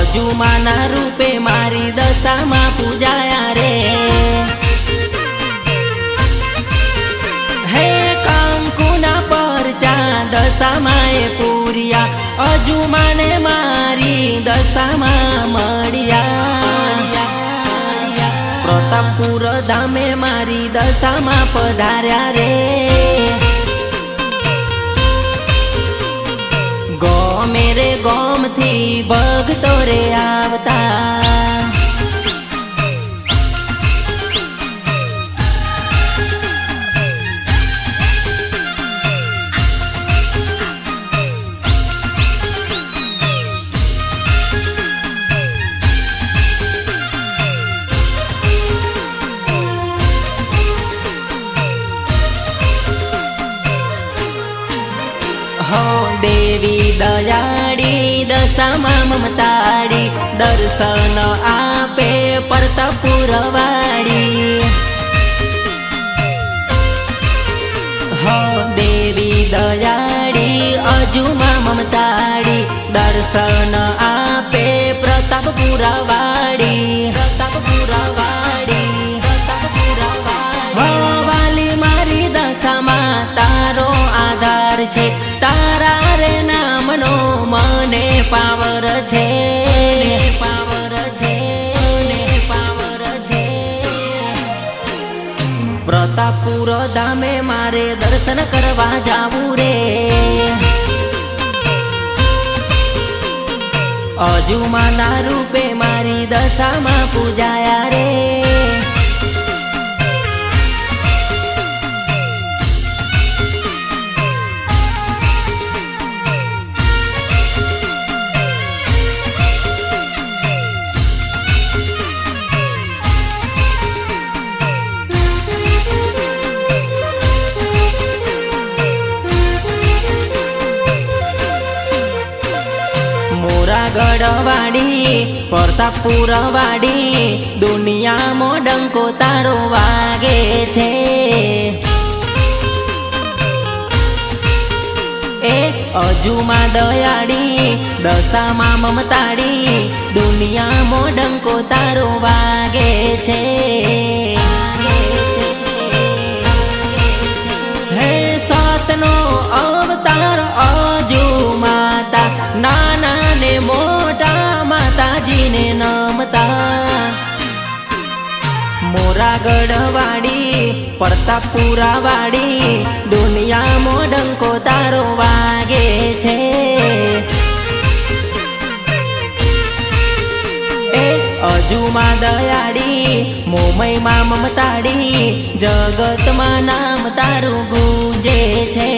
અજુમાના રૂપે મારી દશામાં પૂજાયા રે. હે કંકુના પરચા દશામાં એ પૂર્યા, અજુમાને મારી દશામાં મળ્યા. પ્રતાપપુર ધામે મારી દશામાં પધાર્યા રે. ગોમથી ભગતો રે આવતા હો દેવી દયાળી દશામાં મમતાડી દર્શન આપે પરતપુરવાળી હો દેવી દયાળી અજુમાં મમતાડી દર્શન આપે પ્રતાપપુરવાળી પ્રતાપપુરવાળી પાવર છે પાવર છે પાવર છે. પ્રતાપપુર ધામે મારે દર્શન કરવા જાવું રે. અજુમાના રૂપે મારી દશામાં પૂજાયા રે. પ્રતાપપુરવાડી દુનિયામાં ડંકો તારો વાગે છે. એ અજુમાં દયાળી, દશામાં મમતાળી, દુનિયામાં ડંકો તારો વાગે છે. હે સાતનો અવતાર અજુ માતા મોરાગઢ પડતાપુરા વાડી દુનિયામાં ડંકો તારો વાગે છે. એ અજુમાં દયાળી મોમયમાં મમતાડી જગતમાં નામ તારું ગુંજે છે.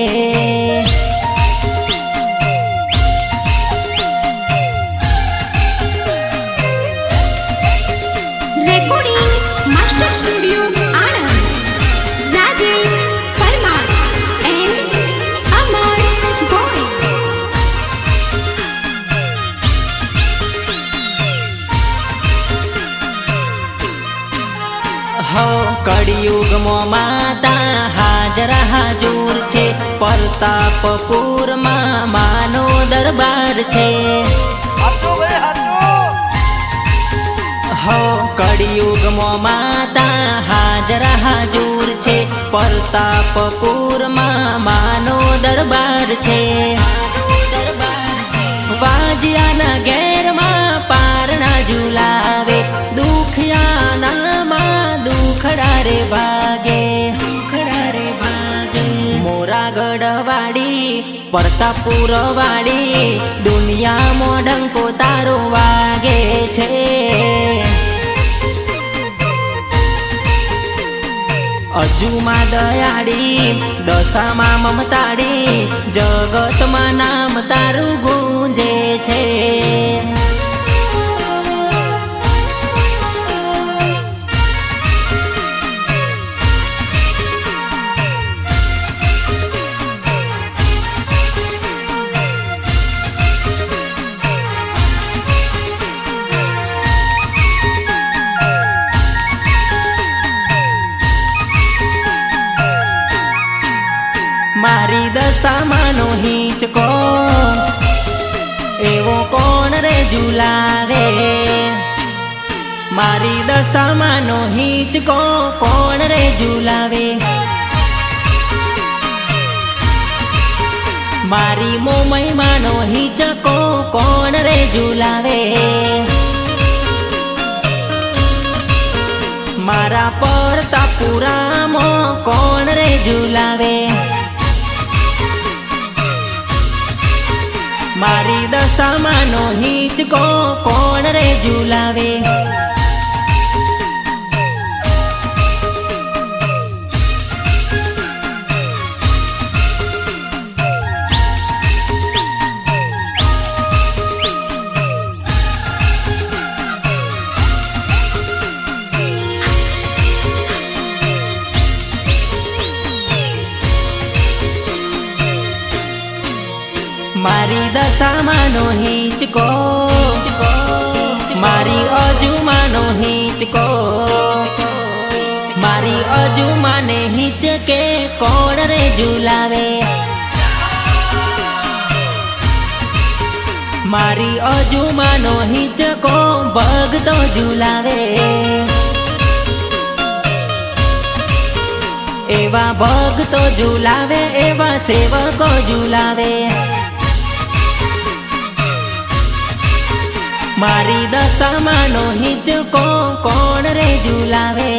માતા હાજર હાજુર છે. પ્રતાપપુરમાં માનો દરબાર છે. હો, કળિયુગમાં માતા હાજર હાજુર છે. પ્રતાપપુરમાં માનો દરબાર છે. વાજિયાના ઘેરમાં પારણા ઝુલાવે. દુખિયાના માં દુખડા રે ભાગે મોરાગઢ વાડી વાળી વાડી દુનિયામાં ડંકો તારો વાગે છે. અજુમાં દયાળી, દશામાં મમતાળી, જગતમાં નામ તારું ગુંજે છે. હિંચકો કોણ રે ઝુલાવે? મારી મોમઈમાંનો હિચકો કોણ રે ઝુલાવે? મારા પર પુરામાં કોણ રે ઝુલાવે? મારી દશામાનો હિચકો કોણ રે ઝુલાવે? દશામાંનો હિંચકો. મારી અજુમાનો હિંચકો. મારી અજુમાને હિંચકે કોણ રે ઝુલાવે? મારી અજુમાનો હિંચકો ભગતો ઝુલાવે. એવા ભક્તો ઝુલાવે, એવા સેવકો ઝુલાવે. મારી દશામાંનો હિંચકો કોણ રે ઝુલાવે?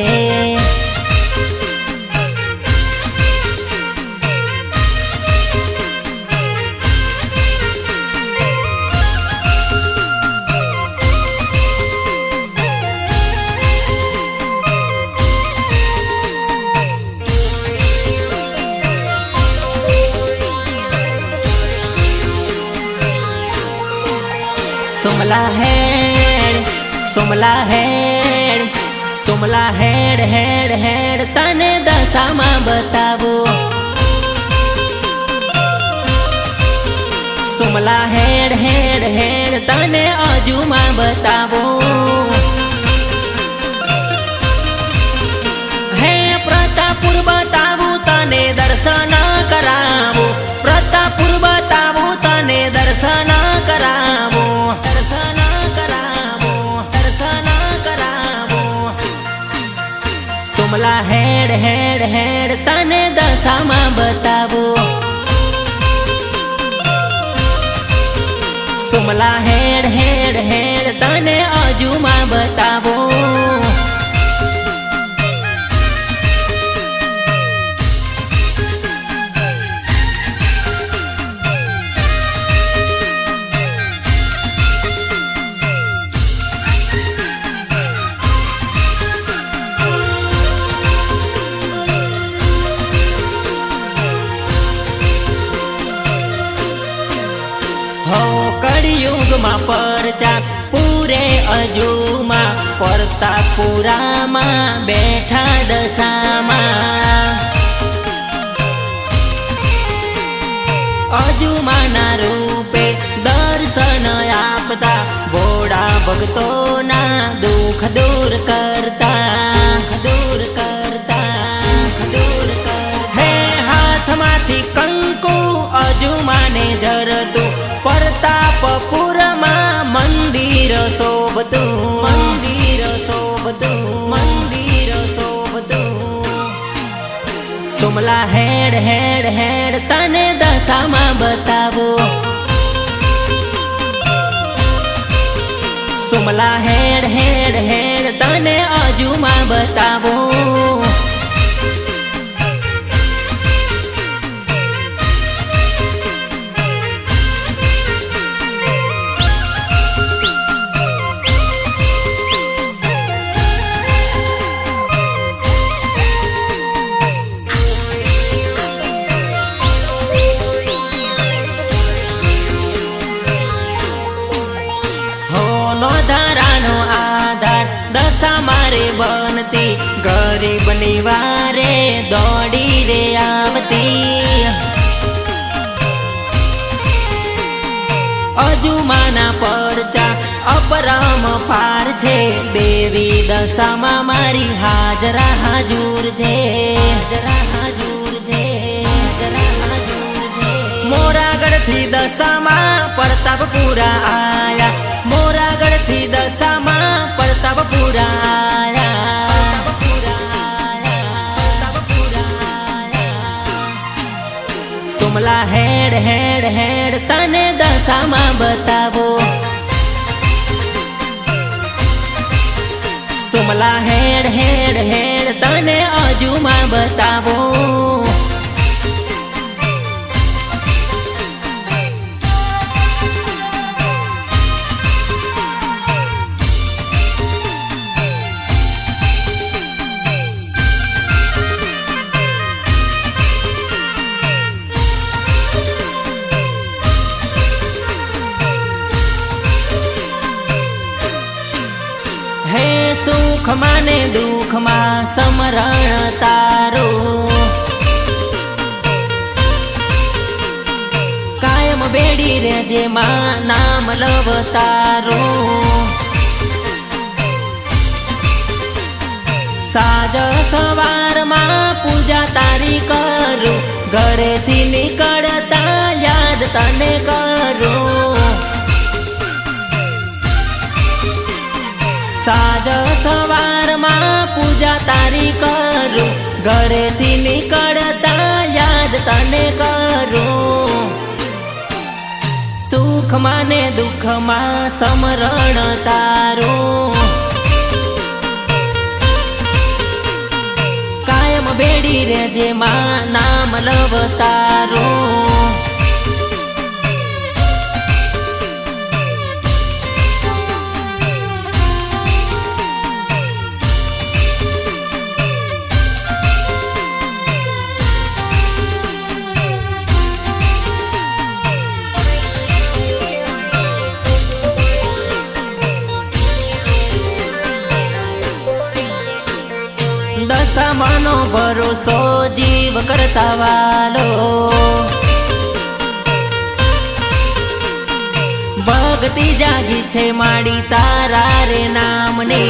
સોમલા હેડ સોમલા હેડ સોમલા હેડ હેડ હેડ, તને દશામાં બતાવો. સોમલા હેડ હેડ હેડ, તને અજુમાં બતાવો. પૂરે અજુમાં પરતા પુરામાં, બેઠા દશામાં. અજુમાના રૂપે દર્શન આપતા, ભોળા ભક્તોના દુઃખ દૂર કરતા. શોભતું મંદિર શોભતું મંદિર શોભતું સુમલા હેડ હેડ હેડ, તને દશામાં બતાવો. સુમલા હેડ હેડ હેડ, તને અજુમાં બતાવો. દશામાં મારી હાજરા હાજુર છે. હાજરા હાજુર છે. હાજરા હાજુર દશામાં પ્રતાપપુરા આયા. મોરાગઢથી દશામાં પ્રતાપપુરા આયા. સોમલા હેડ હેડ હેડ તને દશામાં બતાવો. સોમલા હેડ હેડ હેડ તને અજુમાં બતાવો. તારો કાયમ બેડી રે જેમાં નામ લવ તારું સાજ સવારમાં પૂજા તારી કરું ઘરેથી નીકળતા યાદ તને કરું સાજ સવારમાં પૂજા તારી કરું. ઘરેથી નીકળતા યાદ તને કરું. સુખમાં ને દુઃખમાં સમરણ તારું. કાયમ બેડી રે માં નામ લવ તારું ભરોસો જીવ કરતા વાલો. ભક્તિ જાગી છે માડી તારા રે નામને.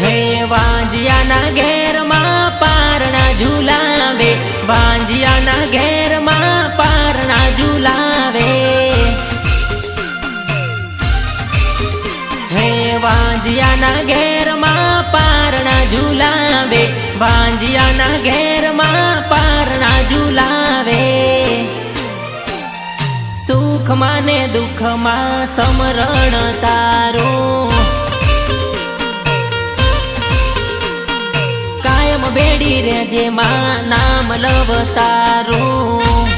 હે વાંજિયાના ઘેરમાં પારણા ઝુલાવે, વાંજિયાના ઘેરમાં પારણા ઝુલાવે. હે વાંજિયાના ઘેરમાં ઝુલાવે ભાંજિયાના ઘેરમાં પારણા ઝુલાવે. સુખમાં ને દુઃખમાં સમરણ તારું. કાયમ બેડી રે જેમાં નામ લવ તારું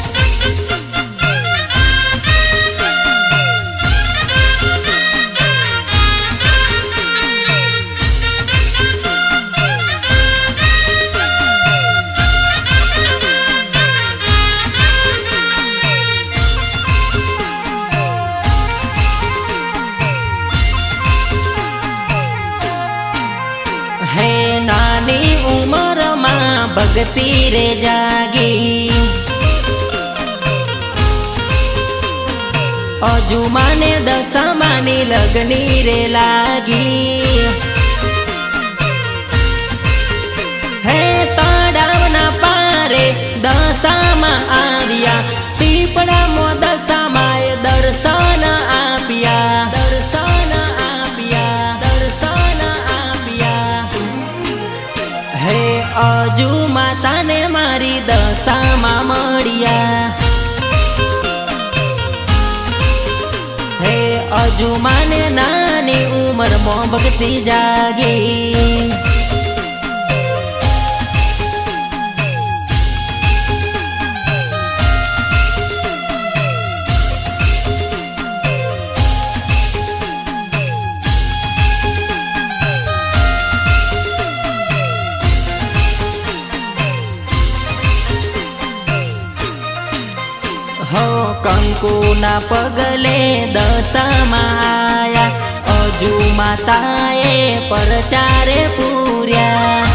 ઉંમરમાં ભક્તિ રે જાગી અજુમાને દશામાની લગની રે લાગી હે તળાવના પારે દશામાં આવ્યા પીપળામાં દશામાં દર્શન મારી દશામાં મળ્યા. હે અજુ માને નાની ઉંમરમાં ભક્તિ જાગી. કંકુના પગલે દસમાયા અજુ માતાએ પરચારે પૂર્યા.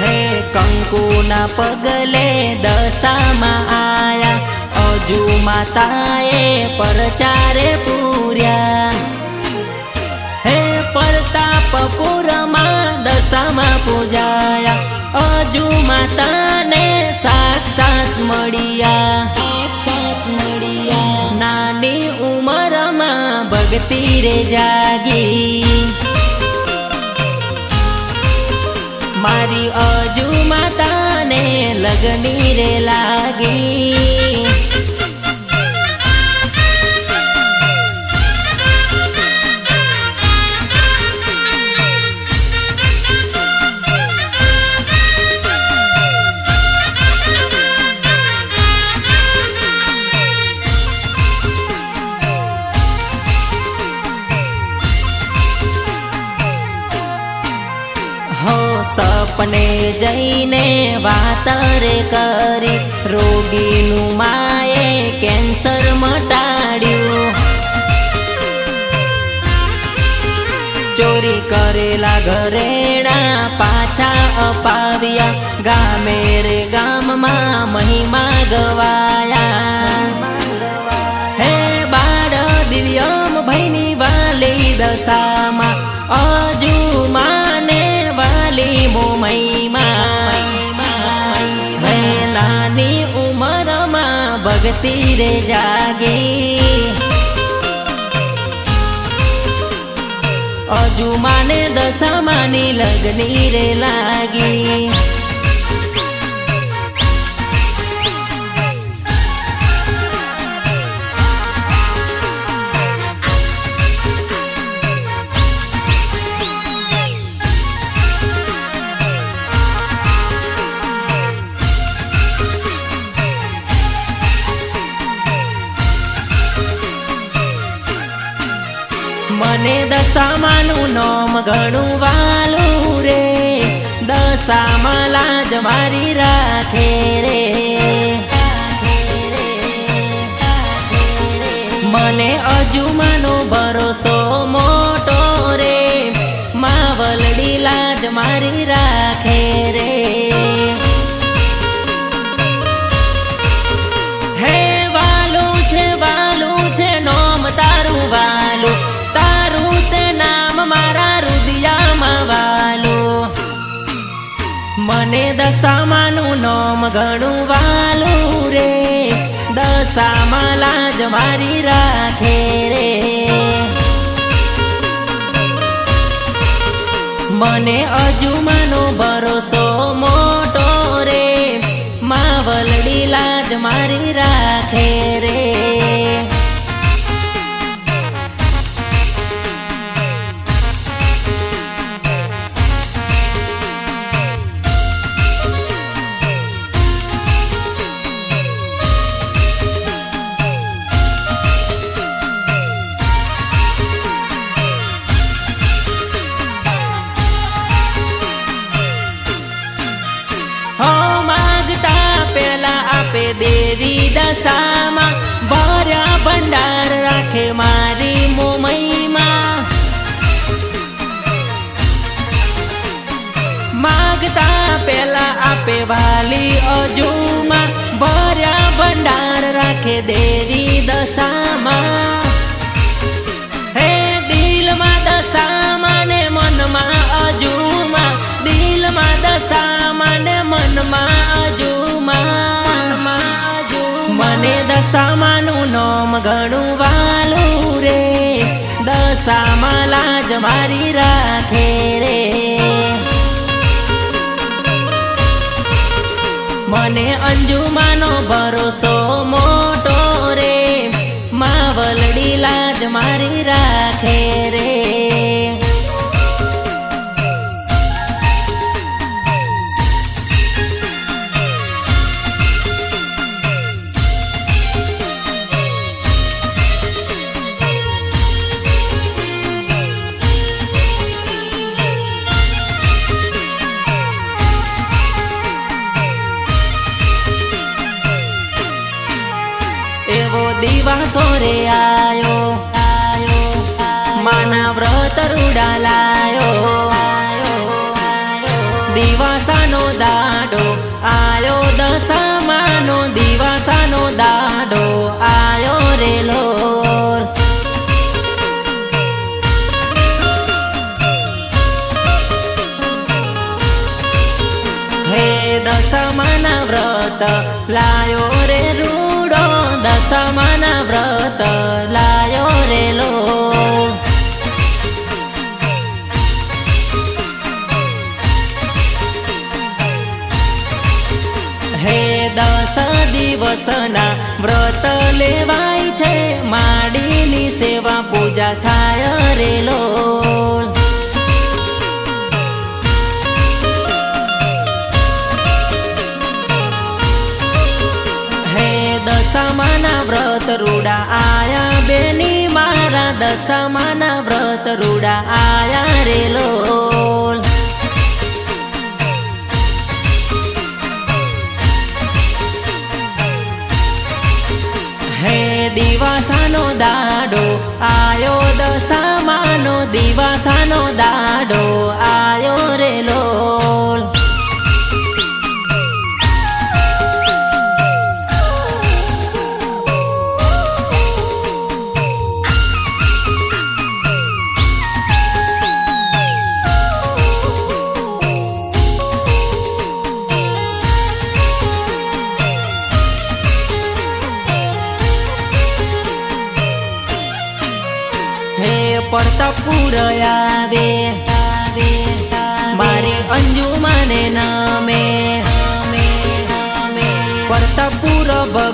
હે કંકુના પગલે દશામાં આયા અજુ માતાએ પરચારે પૂર્યા. હે પ્રતાપપુરમાં દશામાં પૂજાયા. અજુ માતાને સાક્ષાત મળ્યા. નાની ઉંમરમાં ભક્તિ રે જાગી. મારી અજુ માતાને લગની રે સપને જઈને વાતર કરી. રોગીનું માએ કેન્સર મટાડ્યું. ચોરી કરેલા ઘરેણા પાછા અપાવ્યા. ગામે રે ગામમાં મહિમા ગવાયા હે બાળ દિવ્યમ ભૈની વાલી દશામાં. ઉંમરમાં જાગે રે જાગી. અજુ માને દશામાની લગની રે લાગી. ઘણું વાલું રે. દશામાં લાજ મારી રાખે રે. મને અજુમાનો ભરોસો મોટો મને દશામાનું નોમ ઘણું વાલું રે. દશામાં લાજ મારી રાખે રે. મને અજુમાનો ભરોસો મોટો રે. માવલડી લાજ મારી રાખે દેવી ભર્યા ભંડાર રાખે મારી મોમઈમાં માગતા પેલા આપે વાલી અજુમાં ભર્યા ભંડાર રાખે દેરી દશામાં. હે દિલમાં દશામાં મનમાં અજુમાં, દિલમાં દશામાં મનમાં દશામાનું નોમ ઘણું વાલું રે. દશામાં લાજ મારી રાખે રે. મને અંજુમાનો ભરોસો મોટો રે. માવલડી લાજ મારી રાખે રે. દસ દિવસના વ્રત લેવાય છે. માડીની સેવા પૂજા થાય રે લો. હે દશામાના વ્રત રૂડા આયા બેની, મારા દસમાના વ્રત રૂડા આયા રે દિવાસાનો દાડો આયો દસામાનો દિવાસાનો દાડો આયો રે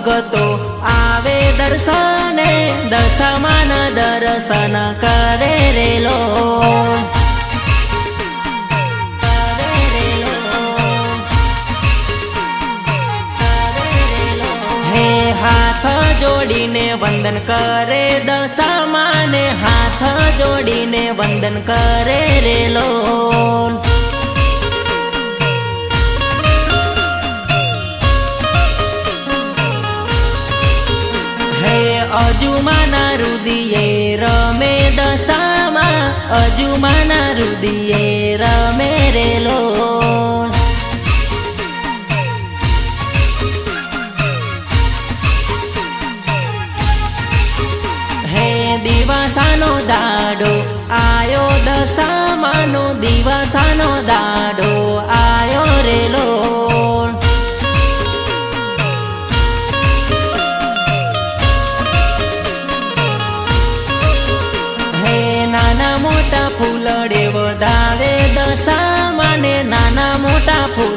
ભગતો આવે દર્શને, દશમાન દર્શન કરે રે લો. કરે રે લો. હે હાથ જોડીને વંદન કરે દશામાને, હાથ જોડીને વંદન કરે રે અજુમાના રુદિયે રમે દશામાં અજુમાના રુદિયે રમે રેલો દિવાસાનો દાડો આયો દશામાનો દિવાસાનો દાડો.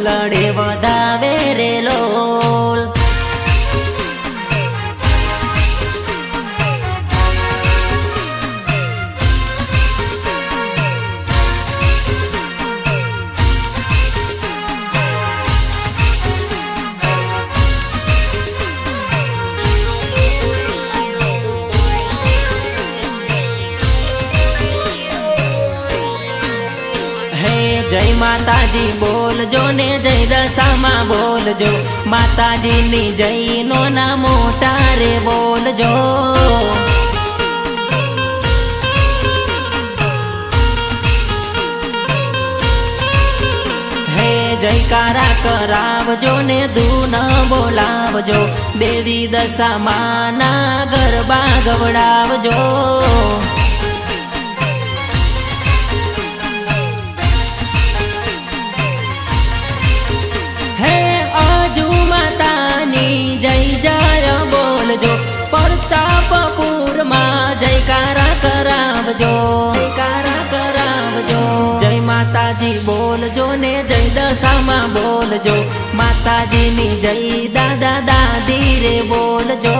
ફૂલડે વધાવે માતાજી બોલજો ને જય દશામાં બોલજો. માતાજીની જય નો મોટા રે બોલજો જયકારા કરાવજો ને ધૂન બોલાવજો. દેવી દશામાં ના ગરબા ગવડાવજો. જયકારા કરાવજો જયકારા કરાવજો. જય માતાજી બોલજો ને જય દશામાં બોલજો. માતાજીની જય દાદા દાદી રે બોલજો.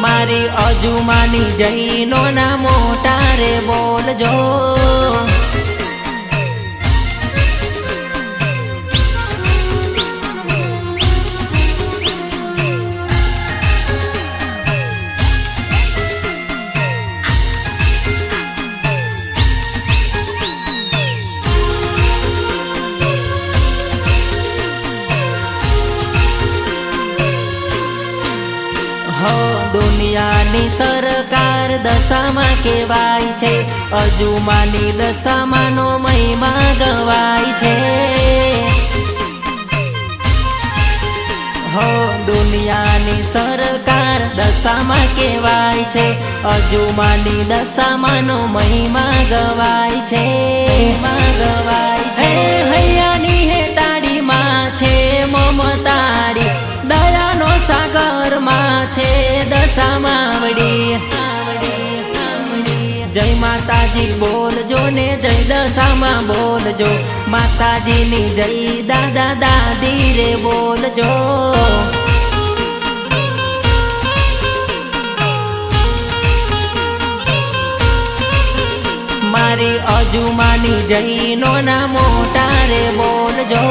મારી અજુમાની જઈનો ના મોટા રે બોલજો. દુનિયાની સરકાર દશામાં કહેવાય છે. અજુમાની દશામાંનો મહિમા ગવાય છે. હો, દુનિયાની સરકાર દશામાં કહેવાય છે. અજુમાની દશામાંનો મહિમા ગવાય છે. ગવાય છે. હૈયાની હે તાળીમાં છે દયાનો સાગરમાં છે દશામાં માવડી જય માતાજી બોલજો ને જય દશામાં બોલજો. માતાજીની જય દાદા દાદી રે બોલજો. મારી અજુમાની જૈનો ના મોટા રે બોલજો.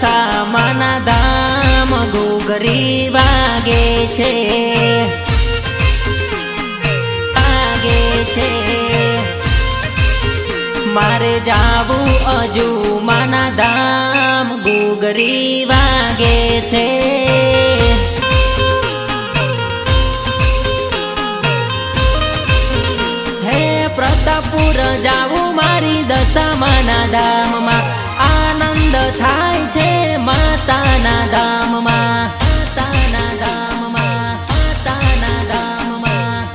જાવું દામ ઘૂઘરી વાગે છે. વાગે છે. મારે જાવું અજુ માના ધામ ઘૂઘરી વાગે છે પ્રતાપુર જાવું મારી દશામાના ધામમાં આનંદ થાય. માતાના ધામમાં માતાના ધામમાં માતાના ધામમાં.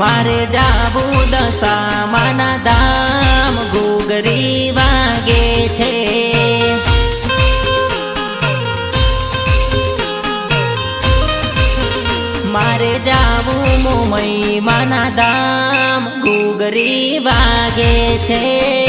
મારે જાવું દશામાના ધામ ગોગરી વાગે છે. મારે જાવું મુંબઈ માના ધામ ગોગરી વાગે છે.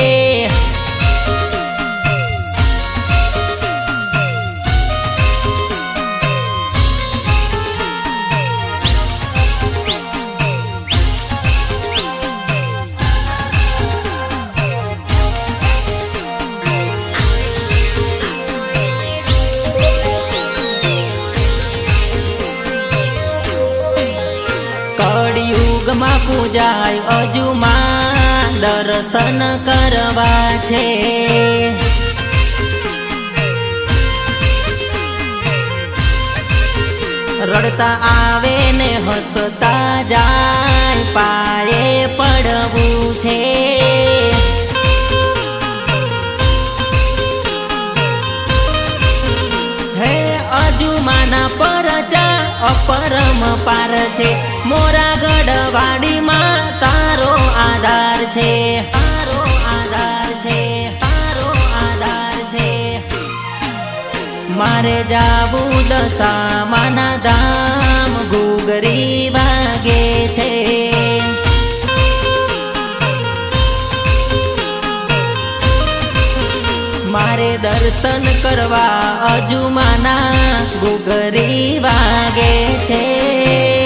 પૂજાય અજુમાં દર્શન કરવા છે. રડતા આવે ને હસતા જાય, પાયે પડવું છે. હે અજુમાના પરચા અપરમ પાર છે. મોરા ગઢવાડીમાં તારો આધાર છે, તારો આધાર છે, તારો આધાર છે. મારે જાવું દશામાના ધામ, ઘૂઘરી વાગે છે. મારે દર્શન કરવા અજુમાના ઘૂઘરી વાગે છે.